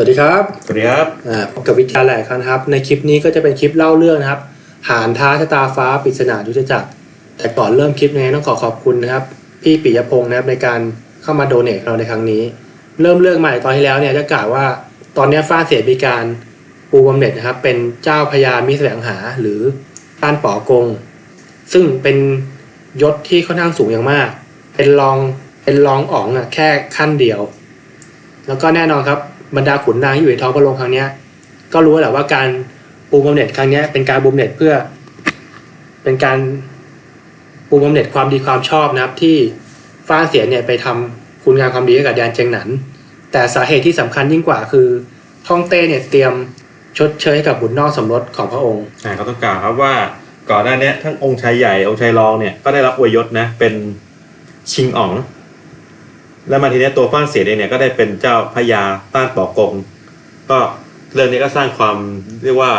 สวัสดีครับ สวัสดีครับอ่าพบกับวิทยาแหลกครับ ในคลิปนี้ก็จะเป็นคลิปเล่าเรื่องนะครับ หานท้าชะตาฟ้าปริศนายุทธจักร แต่ก่อนเริ่มคลิปนี้ต้องขอขอบคุณนะครับ พี่ปิยพงศ์นะครับในการเข้ามาโดเนทเราในครั้งนี้ เริ่มเรื่องใหม่ตอนที่แล้วเนี่ยจะกล่าวว่า ตอนนี้ฟ้าเสียมีการปูบำเหน็จนะครับ เป็นเจ้าพญามิแสวงหาหรือต้านป๋อกง ซึ่งเป็นยศที่ค่อนข้างสูงอย่างมาก เป็นรองเป็นรองอ๋องอะแค่ขั้นเดียว แล้วก็แน่นอนครับ บรรดาขุนนางที่อยู่ในท้องพระโรงครั้งเนี้ย ก็รู้แหละว่าการปูบำเหน็จครั้งเนี้ยเป็นการปูบำเหน็จเพื่อ เป็นการปูบำเหน็จความดีความชอบนะครับ ที่ฟ้าเสียเนี่ยไปทำคุณงามความดีให้กับแดนเจียงหนัน แต่สาเหตุที่สำคัญยิ่งกว่าคือท่องเต้เนี่ยเตรียมชดเชยให้กับบุญนอกสมรสของพระองค์อ่าเขาต้องกล่าวครับว่าก่อนหน้านี้ทั้งองค์ชายใหญ่องค์ชายรองเนี่ยก็ได้รับอวยยศนะเป็นชิงอ๋อง แล้วมาทีนี้ตัวฟ้านเสียเองเนี่ยก็ได้เป็นเจ้าพญาต้านปอกง ก็เรื่องนี้ก็สร้างความเรียกว่า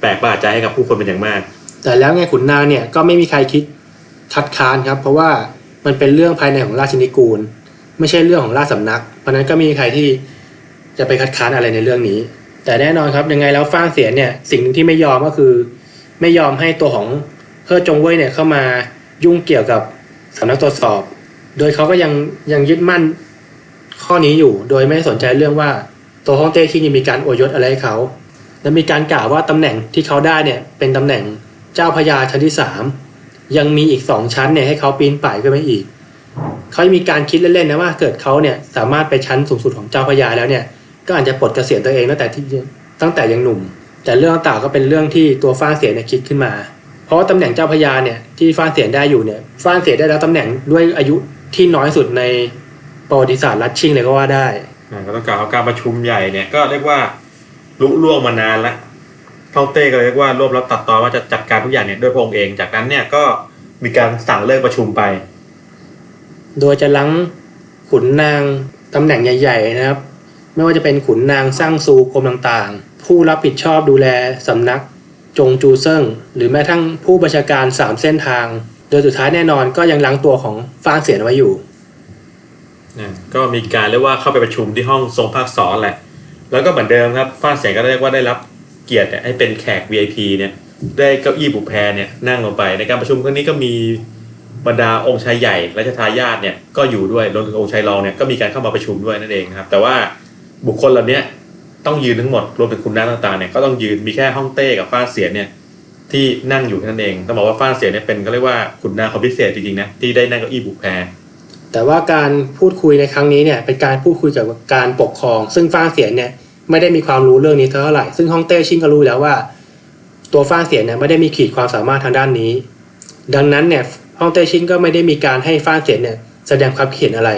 แปลกประหลาดใจให้กับผู้คนเป็นอย่างมาก แต่แล้วไงขุนนางเนี่ยก็ไม่มีใครคิดคัดค้านครับ เพราะว่ามันเป็นเรื่องภายในของราชินิกูล ไม่ใช่เรื่องของราชสำนัก เพราะนั้นก็ไม่มีใครที่จะไปคัดค้านอะไรในเรื่องนี้ แต่แน่นอนครับยังไงแล้วฟ้างเสียเนี่ยสิ่งหนึ่งที่ไม่ยอมก็คือ ไม่ยอมให้ตัวของเฮอจงเว่ยเนี่ยเข้ามายุ่งเกี่ยวกับสำนักตรวจสอบ โดยเขาก็ยังยังยึดมั่นข้อนี้อยู่ โดยไม่สนใจเรื่องว่าตัวฮ่องเต้ชิงยังมีการอวยยศอะไรให้เขา และมีการกล่าวว่าตำแหน่งที่เขาได้เนี่ยเป็นตำแหน่งเจ้าพญาชั้นที่สามยังมีอีกสองชั้นเนี่ยให้เขาปีนป่ายขึ้นไปอีก เขายังมีการคิดเล่นๆนะว่าเกิดเขาเนี่ยสามารถไปชั้นสูงสุดของเจ้าพญาแล้วเนี่ยก็อาจจะปลดเกษียณตัวเองตั้งแต่ที่ตั้งแต่ยังหนุ่ม แต่เรื่องต่างก็เป็นเรื่องที่ตัวฟ้าเสียเนี่ยคิดขึ้นมา เพราะว่าตำแหน่งเจ้าพญาเนี่ยที่ฟ้าเสียได้อยู่เนี่ยฟ้าเสียได้รับตำแหน่งด้วยอายุ ที่น้อยสุดในประวัติศาสตร์รัชชิงเลยก็ว่าได้ อ่าก็ต้องกล่าวว่าการประชุมใหญ่เนี่ยก็เรียกว่าลุล่วงมานานแล้วท่องเต้ก็เรียกว่ารวบรับตัดตอนว่าจะจัดการทุกอย่างเนี่ยด้วยพระองค์เอง จากนั้นเนี่ยก็มีการสั่งเลิกประชุมไป โดยจะลังขุนนางตำแหน่งใหญ่ ๆ นะครับ ไม่ว่าจะเป็นขุนนางสร้างซูกรมต่างๆ ผู้รับผิดชอบดูแลสำนักจงจูเซิงหรือแม้ทั้งผู้บัญชาการสามเส้นทาง โดยสุดท้ายแน่นอนก็ยังล้างตัวของฟางเสียนไว้อยู่นะก็มีการเรียกว่าเข้าไปประชุมที่ห้องทรงภาคสอนแหละ แล้วก็เหมือนเดิมครับฟ้าเสียงก็เรียกว่าได้รับเกียรติเนี่ยให้เป็นแขก VIP เนี่ยได้เก้าอี้บุกแพรเนี่ยนั่งลงไป ในการประชุมครั้งนี้ก็มีบรรดาองค์ชายใหญ่รัชทายาทเนี่ยก็อยู่ด้วยรวมถึงองค์ชายรองเนี่ยก็มีการเข้ามาประชุมด้วยนั่นเองครับ แต่ว่าบุคคลเหล่านี้ต้องยืนทั้งหมดรวมถึงคุณน้าต่างๆเนี่ยก็ต้องยืนมีแค่ห้องเต้กับฟ้าเสียเนี่ย ที่นั่งอยู่แค่นั้นเองต้องบอกว่าฟ้าเสียเนี่ยเป็นก็เรียกว่าขุนนางคนพิเศษจริงๆนะที่ได้นั่งเก้าอี้บุกแพรแต่ว่าการพูดคุยในครั้งนี้เนี่ยเป็นการพูดคุยเกี่ยวกับการปกครอง ซึ่งฟ้างเสียนเนี่ยไม่ได้มีความรู้เรื่องนี้เท่าไหร่ซึ่งฮ่องเต้ชิงก็รู้แล้วว่า ตัวฟ้างเสียนเนี่ยไม่ได้มีขีดความสามารถทางด้านนี้ ดังนั้นเนี่ยฮ่องเต้ชิงก็ไม่ได้มีการให้ฟ้างเสียนเนี่ยแสดงความคิดเห็นอะไร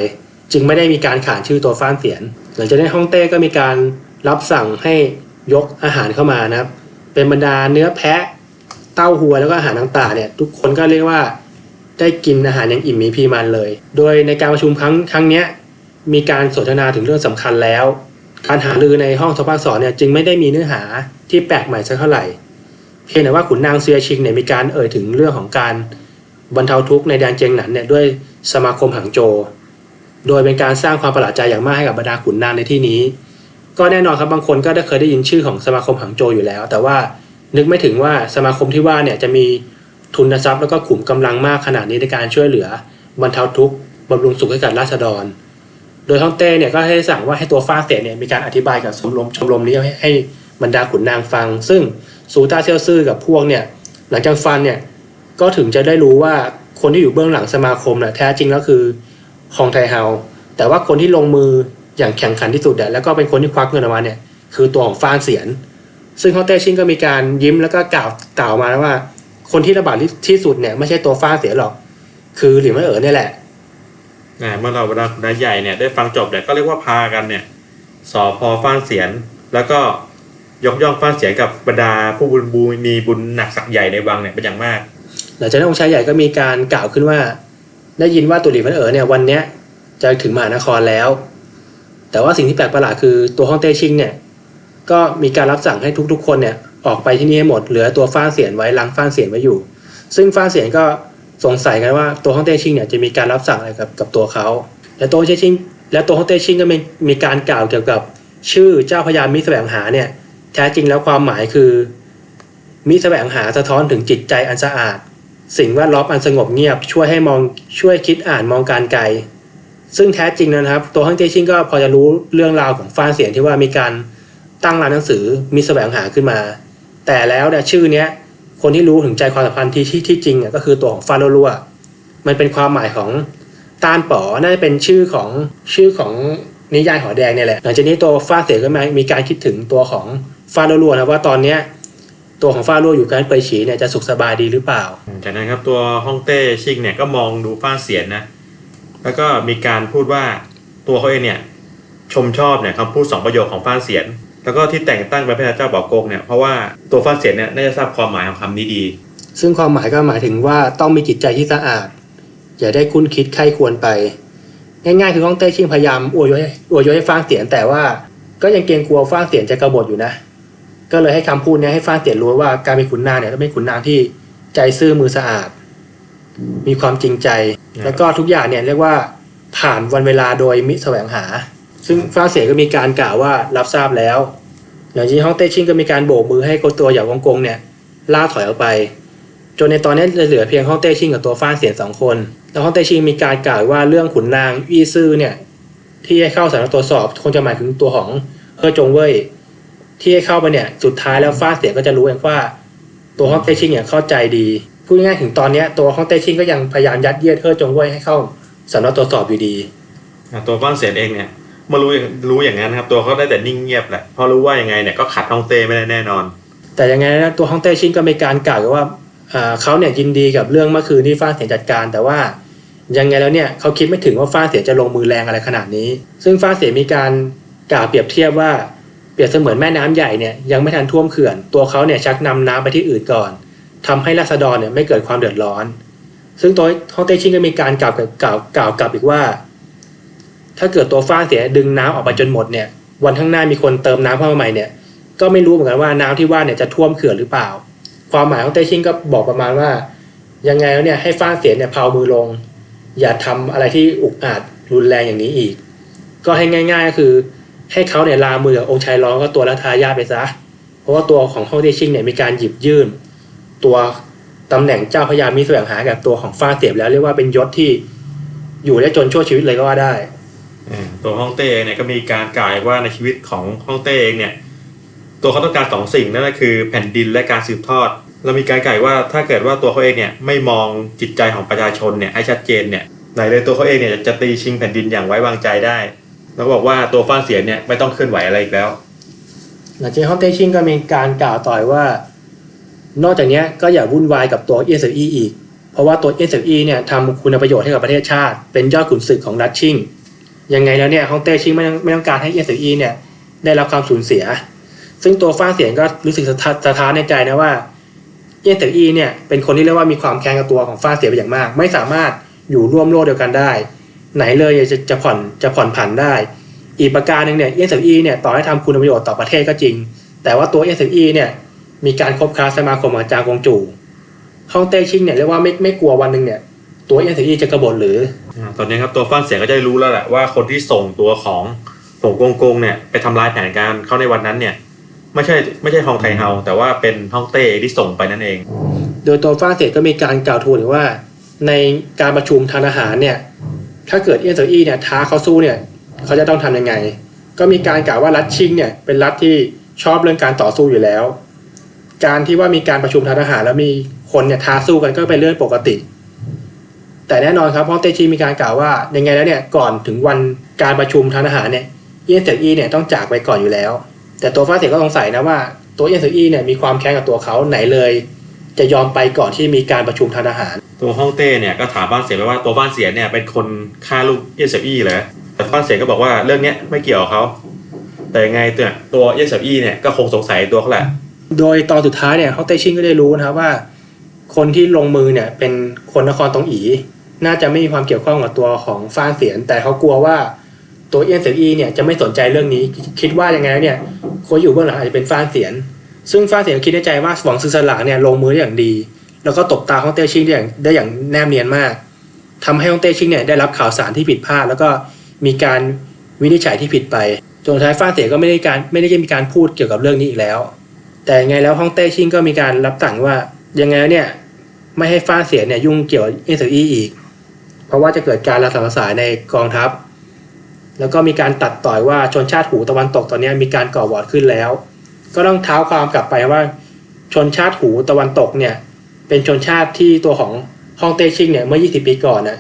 จึงไม่ได้มีการขานชื่อตัวฟ้างเสียนหลังจากนั้นฮ่องเต้ก็มีการรับสั่งให้ยกอาหารเข้ามานะครับ เป็นบรรดาเนื้อแพะ เต้าหัวแล้วก็อาหารต่างๆเนี่ยทุกคนก็เรียกว่าได้กินอาหารอย่างอิ่มมีพีมันเลย โดยในการประชุมครั้งครั้งนี้มีการสนทนาถึงเรื่องสำคัญแล้ว การหารือในห้องทภาสอนเนี่ยจึงไม่ได้มีเนื้อหาที่แปลกใหม่สักเท่าไหร่ เพียงแต่ว่าขุนนางเซียชิงเนี่ยมีการเอ่ยถึงเรื่องของการบรรเทาทุกข์ในแดนเจียงหนันเนี่ยด้วยสมาคมหางโจ โดยเป็นการสร้างความประหลาดใจอย่างมากให้กับบรรดาขุนนางในที่นี้ ก็แน่นอนครับบางคนก็ได้เคยได้ยินชื่อของสมาคมหางโจอยู่แล้ว แต่ว่า นึกไม่ถึงว่าสมาคมที่ว่าเนี่ยจะมีทุนทรัพย์แล้วก็ขุมกำลังมากขนาดนี้ในการช่วยเหลือบรรเทาทุกข์บำรุงสุขให้กับราษฎร โดยฮ่องเต้เนี่ยก็ให้สั่งว่าให้ตัวฟ้าเสียเนี่ยมีการอธิบายกับชมรมชมรมนี้ให้ใหบรรดาขุนนางฟัง ซึ่งซูต้าเซียวซื่อกับพวกเนี่ยหลังจากฟังเนี่ยก็ถึงจะได้รู้ว่าคนที่อยู่เบื้องหลังสมาคมน่ะแท้จริงแล้วคือฮองไทเฮาแต่ว่าคนที่ลงมืออย่างแข่งขันที่สุดเนี่ยแล้วก็เป็นคนที่ควักเงินออกมาเนี่ยคือตัวของฟ้านเสียน ซึ่งฮ่องเต้ชิงก็มีการยิ้มแล้วก็กล่าวกล่าวมาแล้วว่า คนที่ระบาดที่สุดเนี่ยไม่ใช่ตัวฟ้าเสียหรอก คือหลินไม่เอ๋อเนี่ยแหละอ่าเมื่อเราบรรดาคุณนายใหญ่เนี่ยได้ฟังจบเนี่ยก็เรียกว่าพากันเนี่ยสอพอฟ้านเสียน แล้วก็ยกย่องฟ้านเสียนกับบรรดาผู้บุญบูมีบุญหนักสักใหญ่ในวังเนี่ยเป็นอย่างมาก หลังจากนั้นองค์ชายใหญ่ก็มีการกล่าวขึ้นว่า ได้ยินว่าตุหลินมันเอ๋อเนี่ยวันเนี้ยจะถึงมหานครแล้ว แต่ว่าสิ่งที่แปลกประหลาดคือตัวฮ่องเต้ชิงเนี่ย ก็มีการรับสั่งให้ทุกๆ คนเนี่ยออกไปที่นี่ให้หมดเหลือตัวฟ้านเสียนไว้ล้างฟ้านเสียนไว้อยู่ ซึ่งฟ้านเสียนก็สงสัยกันว่าตัวฮ่องเต้ชิงเนี่ยจะมีการรับสั่งอะไรกับกับตัวเขาและตัวเต้ชิง และตัวฮ่องเต้ชิงก็มีมีการกล่าวเกี่ยวกับชื่อเจ้าพญามิตรแสวงหาเนี่ยแท้จริงแล้วความหมายคือ มิตรแสวงหาสะท้อนถึงจิตใจอันสะอาด สิ่งแวดล้อมอันสงบเงียบ ช่วยให้มองช่วยคิดอ่านมองการไกลซึ่งแท้จริงนะครับ ตัวฮังเต้ชิงก็พอจะรู้เรื่องราวของฟ้านเสียงที่ว่ามีการ ตั้งร้านหนังสือมิตรแสวงหาขึ้นมา แต่แล้วเนี่ยชื่อเนี้ยคนที่รู้ถึงใจความสัมพันธ์ที่ที่ที่จริงอะก็คือตัวของฟาโลลัวมันเป็นความหมายของต้านป๋อน่าจะเป็นชื่อของชื่อของนิยายหอแดงเนี่ยแหละหลังจากนี้ตัวฟ้าเสียก็มามีการคิดถึงตัวของฟาโลลัวนะว่าตอนเนี้ยตัวของฟานโลลัวอยู่การเปยฉีเนี่ยจะสุขสบายดีหรือเปล่า จากนั้นครับตัวฮ่องเต้ชิงเนี่ยก็มองดูฟ้าเสียนนะแล้วก็มีการพูดว่าตัวเขาเองเนี่ยชมชอบเนี่ยคำพูดสองประโยคของฟ้าเสียน แล้วก็ที่แต่งตั้งเป็นพระเจ้าบอกกงเนี่ยเพราะว่าตัวฟ้าเสียนเนี่ยน่าจะทราบความหมายของคำนี้ดี ซึ่งความหมายก็หมายถึงว่าต้องมีจิตใจที่สะอาด อย่าได้คุ้นคิดใครควรไป ง่ายๆคือฮ่องเต้ชิงพยายามอวยยศให้อวยยศให้ฟางเสียนแต่ว่า ก็ยังเกรงกลัวฟางเสียนจะกบฏอยู่นะ ก็เลยให้คำพูดเนี้ยให้ฟางเสียนรู้ว่าการเป็นขุนนางเนี่ยต้องเป็นขุนนางที่ใจซื่อมือสะอาด มีความจริงใจ แล้วก็ทุกอย่างเนี่ยเรียกว่าผ่านวันเวลาโดยมิแสวงหา ซึ่งฟางเสียก็มีการกล่าวว่ารับทราบแล้วอย่างที่ฮ่องเต้ชิงก็มีการโบกมือให้ตัวอย่างกงกงเนี่ยล่าถอยออกไป จนในตอนนี้เหลือเพียงฮ่องเต้ชิงกับตัวฟ้านเสียนสองคน แล้วฮ่องเต้ชิงมีการกล่าวว่าเรื่องขุนนางอี้ซื่อเนี่ยที่ให้เข้าสำนักตรวจสอบคงจะหมายถึงตัวของเฮอจงเว่ยที่ให้เข้าไปเนี่ยสุดท้ายแล้วฟ้านเสียนก็จะรู้เองว่า ตัวฮ่องเต้ชิงเนี่ยเข้าใจดีพูดง่ายถึงตอนเนี้ยตัวฮ่องเต้ชิงก็ยังพยายามยัดเยียดเฮอจงเว่ยให้เข้าสำนักตรวจสอบอยู่ดีตัวฟ้าเสียนเองเนี่ย มารู้รู้อย่างนั้นครับ ตัวเขาได้แต่นิ่งเงียบแหละเพราะรู้ว่ายังไงเนี่ยก็ขัดฮ่องเต้ไม่ได้แน่นอน แต่ยังไงนะตัวฮ่องเต้ชิงก็มีการกล่าวว่าเขาเนี่ยยินดีกับเรื่องเมื่อคืนที่ฟ้าเสียจัดการ แต่ว่ายังไงแล้วเนี่ยเขาคิดไม่ถึงว่าฟ้าเสียจะลงมือแรงอะไรขนาดนี้ ซึ่งฟ้าเสียมีการกล่าวเปรียบเทียบว่าเปรียบเสมือนแม่น้ำใหญ่เนี่ยยังไม่ทันท่วมเขื่อน ตัวเขาเนี่ยชักนำน้ำไปที่อื่นก่อนทำให้ราษฎรเนี่ยไม่เกิดความเดือดร้อน ซึ่งตัวฮ่องเต้ชิงก็มีการกล่าวกับกล่าวกล่าวกลับอีกว่า ถ้าเกิดตัวฟ้าเสียดึงน้ำออกไปจนหมดเนี่ย วันข้างหน้ามีคนเติมน้ำเข้ามาใหม่เนี่ย ก็ไม่รู้เหมือนกันว่าน้ำที่ว่าเนี่ยจะท่วมเขื่อนหรือเปล่า ความหมายของเต้ชิงก็บอกประมาณว่า ยังไงแล้วเนี่ยให้ฟ้าเสียเนี่ยเพามือลง อย่าทำอะไรที่อุกอาจรุนแรงอย่างนี้อีก ก็ให้ง่าย ๆ ก็คือให้เขาเนี่ยลามือกับองค์ชายร้องก็ตัวละทายาไปซะ เพราะว่าตัวของฮ่องเต้ชิงเนี่ยมีการหยิบยื่น ตัวตำแหน่งเจ้าพญามิตรแสวงหากับตัวของฟ้าเสียบแล้วเรียกว่าเป็นยศที่อยู่ได้จนชั่วชีวิตเลยก็ว่าได้ ตัวฮ่องเต้เองเนี่ยก็มีการกล่าวว่าในชีวิตของฮ่องเต้เองเนี่ยตัวเขาต้องการสองสิ่งนั่นก็คือแผ่นดินและการสืบทอดเรามีการกล่าวว่าถ้าเกิดว่าตัวเขาเองเนี่ยไม่มองจิตใจของประชาชนเนี่ยให้ชัดเจนเนี่ยไหนเลยตัวเขาเองเนี่ยจะตีชิงแผ่นดินอย่างไว้วางใจได้ แล้วก็บอกว่าตัวฟ้านเสียนเนี่ยไม่ต้องเคลื่อนไหวอะไรอีกแล้วหลังจากฮ่องเต้ชิงก็มีการกล่าวต่อยว่า นอกจากนี้ก็อย่าวุ่นวายกับตัวเอสอีอีก เพราะว่าตัวเอสอีเนี่ยทำคุณประโยชน์ให้กับประเทศชาติ เป็นยอดขุนศึกของรัฐชิง ยังไงแล้วเนี่ยฮ่องเต้ชิงไม่ต้องไม่ต้องการให้เอสอีเนี่ยได้รับความสูญเสีย ซึ่งตัวฟ้าเสียงก็รู้สึกสะท้านในใจนะว่าเอสอีเนี่ยเป็นคนที่เรียกว่ามีความแค้นกับตัวของฟ้าเสียเป็นอย่างมาก ไม่สามารถอยู่ร่วมโลกเดียวกันได้ ไหนเลยจะจะผ่อนจะผ่อนผันได้ อีกประการหนึ่งเนี่ย SME เนี่ยต่อให้ทำคุณประโยชน์ต่อประเทศก็จริง แต่ว่าตัว SME เนี่ยมีการคบค้าสมาคมกับจางกงจู่ฮ่องเต้ชิงเนี่ยเรียกว่าไม่ไม่กลัววันหนึ่งเนี่ย ตัว SME จะกบฏหรืออ่าตอนนี้ครับตัวฟ้านเสียงก็จะได้รู้แล้วแหละว่าคนที่ส่งตัวของผงกงกงเนี่ยไปทำลายแผนการเขาในวันนั้นเนี่ย ไม่ใช่ไม่ใช่ฮองไทเฮาแต่ว่าเป็นฮ่องเต้ที่ส่งไปนั่นเอง โดยตัวฝรั่งเศสก็มีการกล่าวทูลถึงว่า ในการประชุมทางทหารเนี่ย ถ้าเกิดเอสอีเนี่ยท้าเขาสู้เนี่ย เขาจะต้องทำยังไง ก็มีการกล่าวว่ารัฐชิงเนี่ยเป็นรัฐที่ชอบเรื่องการต่อสู้อยู่แล้ว การที่ว่ามีการประชุมทางทหารแล้วมีคนเนี่ยท้าสู้กันก็เป็นเรื่องปกติ แต่แน่นอนครับเพราะเตชิงมีการกล่าวว่ายังไงแล้วเนี่ยก่อนถึงวันการประชุมทางทหารเนี่ยเอสอีเนี่ยต้องจากไปก่อนอยู่แล้ว แต่ตัวฝรั่งเศสก็สงสัยนะว่าตัวเอสอีเนี่ยมีความแค้นกับตัวเขาไหนเลย จะยอมไปก่อนที่มีการประชุมทางทหาร ตัวฮ่องเต้เนี่ยก็ถามบ้านเสียไปว่าตัวบ้านเสียเนี่ยเป็นคนฆ่าลูกเยสอีเหรอแต่บ้านเสียก็บอกว่าเรื่องเนี้ยไม่เกี่ยวกับเขาแต่ยังไงตัวตัวเยสอีเนี่ยก็คงสงสัยตัวเขาแหละโดยตอนสุดท้ายเนี่ยเขาเตชิงก็ได้รู้นะครับว่า คนที่ลงมือเนี่ยเป็นคนนครตองอี น่าจะไม่มีความเกี่ยวข้องกับตัวของฟ้านเสียน แต่เขากลัวว่าตัวเอียนเสียอีเนี่ยจะไม่สนใจเรื่องนี้ คิดว่ายังไงเนี่ยคนอยู่เบื้องหลังอาจจะเป็นฟ้านเสียน ซึ่งฟ้านเสียนคิดในใจว่าหวังซื้อสลากเนี่ยลงมือได้อย่างดี แล้วก็ตบตาฮ่องเต้ชิงได้อย่างได้อย่างแนบเนียนมากทำให้ฮ่องเต้ชิงเนี่ยได้รับข่าวสารที่ผิดพลาด แล้วก็มีการวินิจฉัยที่ผิดไปจนสุดท้ายฟ้าเสียก็ไม่ได้การไม่ได้มีการพูดเกี่ยวกับเรื่องนี้อีกแล้ว แต่ยังไงแล้วฮ่องเต้ชิงก็มีการรับสั่งว่ายังไงแล้วเนี่ยไม่ให้ฟ้าเสียเนี่ยยุ่งเกี่ยวกับเสอีอีก เพราะว่าจะเกิดการระสารสายในกองทัพ แล้วก็มีการตัดต่อยว่าชนชาติหูตะวันตกตอนนี้มีการก่อวอร์ดขึ้นแล้ว ก็ต้องเท้าความกลับไปว่า ชนชาติหูตะวันตกเนี่ยเป็นชนชาติที่ตัวของฮ่องเต้ชิงเนี่ยเมื่อ 20 ปีก่อนน่ะ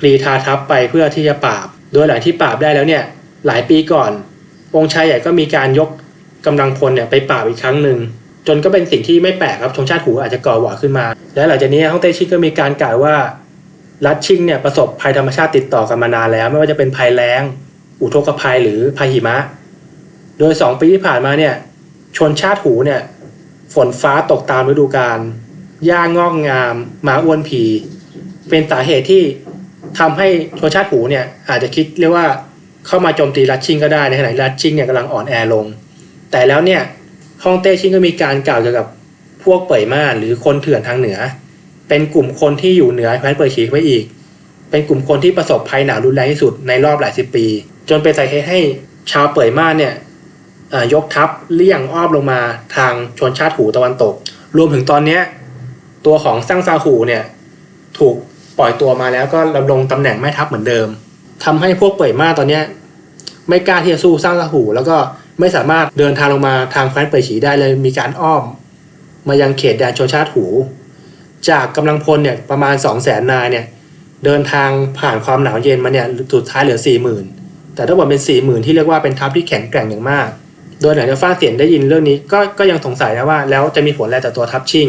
กรีธาทัพไปเพื่อที่จะปราบ โดยหลังที่ปราบได้แล้วเนี่ยหลายปีก่อน องค์ชายใหญ่ก็มีการยกกำลังพลเนี่ยไปปราบอีกครั้งหนึ่งจนก็เป็นสิ่งที่ไม่แปลกครับชนชาติหูอาจจะก่อวอร์ดขึ้นมา และหลังจากนี้ฮ่องเต้ชิงก็มีการกล่าวว่า รัฐชิงเนี่ยประสบภัยธรรมชาติติดต่อกันมานานแล้ว ไม่ว่าจะเป็นภัยแล้ง อุทกภัยหรือภัยหิมะ โดยสองปีที่ผ่านมาเนี่ยชนชาติหูเนี่ยฝนฟ้าตกตามฤดูกาลหญ้างอกงามหมาอ้วนผี เป็นสาเหตุที่ทำให้ชนชาติหูเนี่ยอาจจะคิดเรียกว่าเข้ามาโจมตีรัฐชิงก็ได้ในขณะที่รัฐชิงเนี่ยกำลังอ่อนแอลง แต่แล้วเนี่ยฮ่องเต้ชิงก็มีการกล่าวเกี่ยวกับพวกเป่ยม่านหรือคนเถื่อนทางเหนือ เป็นกลุ่มคนที่อยู่เหนือแคว้นเป่ยฉีไว้อีก เป็นกลุ่มคนที่ประสบภัยหนาวรุนแรงที่สุดในรอบหลายสิบปี จนเป็นสาเหตุให้ชาวเปยมาเนี่ยยกทัพเลี่ยงอ้อมลงมาทางชนชาติหูตะวันตก รวมถึงตอนเนี้ตัวของซังซาหูเนี่ยถูกปล่อยตัวมาแล้วก็ดำรงตำแหน่งแม่ทัพเหมือนเดิมทำให้พวกเปยมาตอนเนี้ไม่กล้าที่จะสู้ซังซาหู แล้วก็ไม่สามารถเดินทางลงมาทางแคว้นเปยฉีได้เลยมีการอ้อม มายังเขตแดนชนชาติหู จากกำลังพลเนี่ยประมาณ 2 0 0แสนนายเนี่ยเดินทางผ่านความหนาวเย็นมาเนี่ยสุดท้ายเหลือ 4 0,000 แต่ถ้าบอกเป็น 4 0,000 ที่เรียกว่าเป็นทัพที่แข็งแกร่งอย่างมาก โดยหลังจากฟ้าเสียนได้ยินเรื่องนี้ก็ก็ยังสงสัยนะว่าแล้วจะมีผลอะไรต่อตัวทัพชิง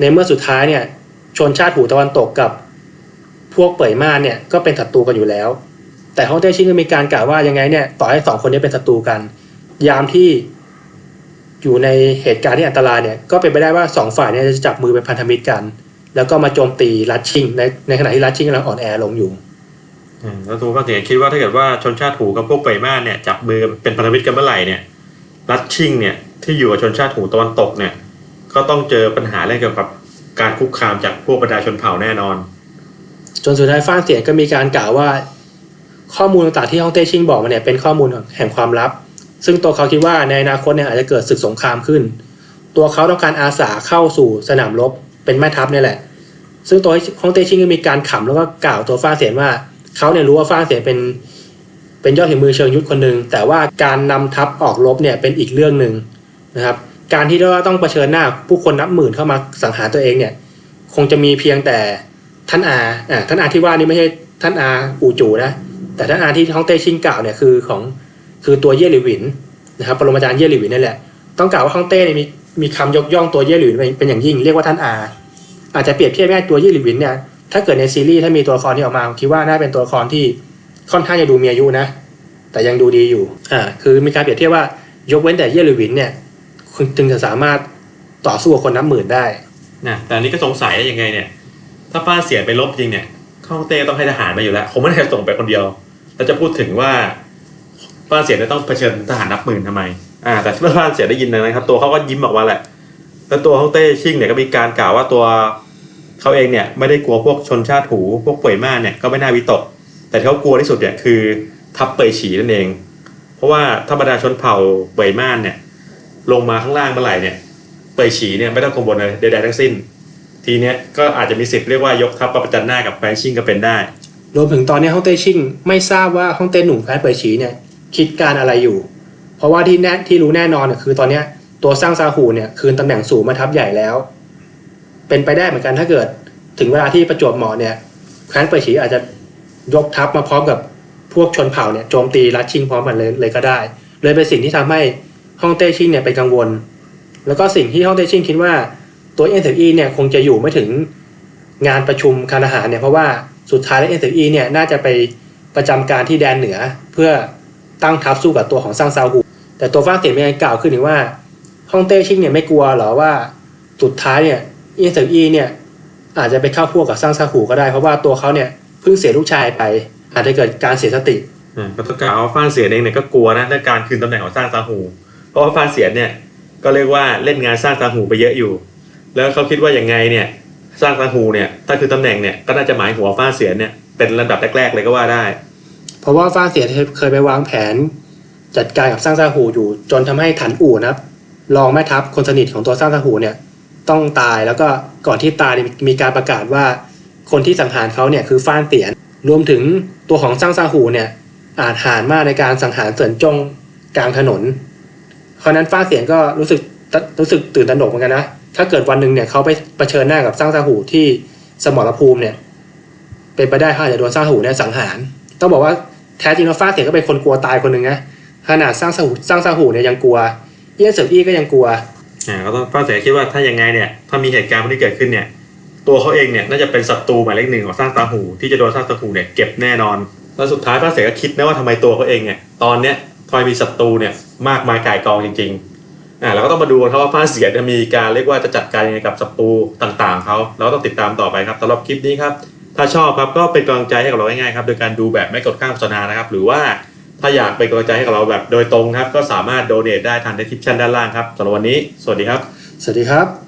ในเมื่อสุดท้ายเนี่ยชนชาติหูตะวันตกกับพวกเป่ยม่านเนี่ยก็เป็นศัตรูกันอยู่แล้ว แต่ฮ่องเต้ชิงก็มีการกล่าวว่ายังไงเนี่ยต่อให้สองคนนี้เป็นศัตรูกัน ยามที่ อยู่ในเหตุการณ์ที่อันตรายเนี่ยก็เป็นไปได้ว่าสองฝ่ายเนี่ยจะจับมือเป็นพันธมิตรกัน แล้วก็มาโจมตีรัฐชิงในในขณะที่รัฐชิงกำลังอ่อนแอลงอยู่อืมแล้วตัวฟ้าเสียคิดว่าถ้าเกิดว่าชนชาติหูกับพวกเป่ยม่านเนี่ยจับมือเป็นพันธมิตรกันเมื่อไหร่เนี่ยรัฐชิงเนี่ยที่อยู่กับชนชาติหูตะวันตกเนี่ยก็ต้องเจอปัญหาเรื่องเกี่ยวกับการคุกคามจากพวกประชาชนเผ่าแน่นอน จนสุดท้ายฟ้านเสียนก็มีการกล่าวว่า ข้อมูลต่างๆที่ฮ่องเต้ชิงบอกมาเนี่ยเป็นข้อมูลแห่งความลับ ซึ่งตัวเขาคิดว่าในอนาคตเนี่ยอาจจะเกิดศึกสงครามขึ้น ตัวเขาต้องการอาสาเข้าสู่สนามรบเป็นแม่ทัพเนี่ยแหละ ซึ่งตัวฮ่องเต้ชิงก็มีการขำแล้วก็กล่าวตัวฟ้าเสียนว่าเขาเนี่ยรู้ว่าฟ้าเสียนเป็นเป็นยอดฝีมือเชิงยุทธคนหนึ่งแต่ว่าการนำทัพออกรบเนี่ยเป็นอีกเรื่องหนึ่งนะครับ การที่เราต้องเผชิญหน้าผู้คนนับหมื่นเข้ามาสังหารตัวเองเนี่ย คงจะมีเพียงแต่ท่านอาอ่าท่านอาที่ว่านี่ไม่ใช่ท่านอาอูจูนะแต่ท่านอาที่ฮ่องเต้ชิงกล่าวเนี่ยคือของ คือตัวเย่หลิวินนะครับปรมาจารย์เย่หลิวินนั่นแหละต้องกล่าวว่าฮ่องเต้เนี่ยมีมีคำยกย่องตัวเย่หลิวินเป็นอย่างยิ่งเรียกว่าท่านอาอาจจะเปรียบเทียบง่ายตัวเย่หลิวินเนี่ยถ้าเกิดในซีรีส์ถ้ามีตัวละครที่ออกมาผมคิดว่าน่าเป็นตัวละครที่ค่อนข้างจะดูมีอายุนะ แต่ยังดูดีอยู่อ่าคือมีการเปรียบเทียบว่ายกเว้นแต่เย่หลิวินเนี่ยจึงจะสามารถต่อสู้กับคนนับหมื่นได้นะแต่อันนี้ก็สงสัยว่ายังไงเนี่ย ถ้าฟ้าเสียไปลบจริงเนี่ยฮ่องเต้ต้องให้ทหารมาอยู่แล้วคงไม่ได้ส่งไปคนเดียวแล้วจะพูดถึงว่า ฟ้าเสียเนี่ยต้องเผชิญทหารนับหมื่นทำไมอ่าแต่เมื่อฟ้าเสียได้ยินนะครับ ตัวเขาก็ยิ้มออกมาแหละแล้วตัวฮ่องเต้ชิ่งเนี่ยก็มีการกล่าวว่าตัวเขาเองเนี่ยไม่ได้กลัวพวกชนชาติหูพวกเป่ยม่านเนี่ยก็ไม่น่าวิตก แต่ที่เขากลัวที่สุดเนี่ยคือทัพเป่ยฉีนั่นเอง เพราะว่าธรรมดาชนเผ่าเป่ยม่านเนี่ยลงมาข้างล่างเมื่อไหร่เนี่ยเป่ยฉีเนี่ยไม่ต้องกังวลอะไรใดๆทั้งสิ้น ทีเนี้ยก็อาจจะมีสิทธิ์เรียกว่ายกทัพประจันหน้ากับแฟนชิงก็เป็นได้ รวมถึงตอนนี้ฮ่องเต้ชิงไม่ทราบว่าฮ่องเต้หนุ่มแคว้นเป่ยฉีเนี่ย คิดการอะไรอยู่ เพราะว่าที่แน่ที่รู้แน่นอนคือตอนเนี้ยตัวสร้างซาหูเนี่ยคืนตำแหน่งสู่แมาทัพใหญ่แล้ว เป็นไปได้เหมือนกันถ้าเกิด ถึงเวลาที่ประจวบเหมาะเนี่ยแคว้นเป่ยฉีอาจจะยกทัพมาพร้อมกับพวกชนเผ่าเนี่ยโจมตีรัฐชิงพร้อมกันเลยเลยก็ได้ เลยเป็นสิ่งที่ทำให้ฮ่องเต้ชิงเนี่ยเป็นกังวล แล้วก็สิ่งที่ฮ่องเต้ชิงคิดว่าตัวเอ็นเซอีเนี่ยคงจะอยู่ไม่ถึงงานประชุมคารอาหารเนี่ยเพราะว่าสุดท้ายแล้วเอ็นเซอีเนี่ยน่าจะไปประจำการที่แดนเหนือเพื่อ ตั้งทัพสู้กับตัวของซังซาหูแต่ตัวฟ้าเสียงมีการกล่าวขึ้นถึงว่าฮ่องเต้ชิงเนี่ยไม่กลัวหรอว่าสุดท้ายเนี่ยอ็นเซอีเนี่ยอาจจะไปเข้าพวกกับซังซาหูก็ได้เพราะว่าตัวเขาเนี่ยเพิ่งเสียลูกชายไป อาจจะเกิดการเสียสติก็ต้องกล่าวว่าฟานเสียนเองเนี่ยก็กลัวนะเรื่องการคืนตำแหน่งของสร้างซาหูเพราะว่าฟานเสียนเนี่ยก็เรียกว่าเล่นงานสร้างซาหูไปเยอะอยู่ แล้วเขาคิดว่าอย่างไงเนี่ยสร้างซาหูเนี่ยถ้าคือตำแหน่งเนี่ยก็น่าจะหมายหัวฟาเสียเนี่ยเป็นระดับแรกๆเลยก็ว่าได้ ราะว่าฟ้าเสียเคยไปวางแผน จัดการกับสร้างซาหูอยู่ จนทำให้ถันอู่นะครับรองแม่ทัพคนสนิทของตัวสร้างซาหูเนี่ยต้องตายแล้วก็ก่อนที่ตายมีการประกาศว่า คนที่สังหารเขาเนี่ยคือฟ้านเตียน รวมถึงตัวของสร้างซาหูเนี่ยอาจหารมากในการสังหารเสินจงกลางถนน เพราะนั้นฟ้าเสียนก็รู้สึกรู้สึกตื่นตระหนกเหมือนกันนะ ถ้าเกิดวันหนึ่งเนี่ยเขาไปเผชิญหน้ากับสร้างซาหูที่สมรภูมิเนี่ย เป็นไปได้เขาอาจจะโดนสร้างซาหูเนี่ยสังหาร ต้องบอกว่า แท้จริงแล้วฟ้าเสียก็เป็นคนกลัวตายคนหนึ่งนะขนาดสร้างซาหูสร้างซาหูเนี่ยยังกลัวเอี้ยนเสิร์อี้ก็ยังกลัวอ่าก็ต้องป้าเสียคิดว่าถ้ายังไงเนี่ยถ้ามีเหตุการณ์พวกนี้เกิดขึ้นเนี่ย ตัวเขาเองเนี่ยน่าจะเป็นศัตรูหมายเลขหนึ่งของสร้างตาหูที่จะโดนสร้างตาหูเนี่ยเก็บแน่นอนแล้วสุดท้ายป้าเสียก็คิดนะว่าทำไมตัวเขาเองเนี่ยตอนเนี้ยทำไมมีศัตรูเนี่ยมากมายก่ายกองจริงๆอ่าเราก็ต้องมาดูครับว่าป้าเสียจะมีการเรียกว่าจะจัดการยังไงกับศัตรูต่างๆเขาเราต้องติดตามต่อไปครับสำหรับคลิปนี้ครับ ถ้าชอบครับก็เป็นกำลังใจให้กับเราง่ายๆครับโดยการดูแบบไม่กดข้ามโฆษณานะครับ หรือว่าถ้าอยากเป็นกำลังใจให้กับเราแบบโดยตรงครับ ก็สามารถโดเนทได้ทาง description ด้านล่างครับสำหรับวันนี้ สวัสดีครับ สวัสดีครับ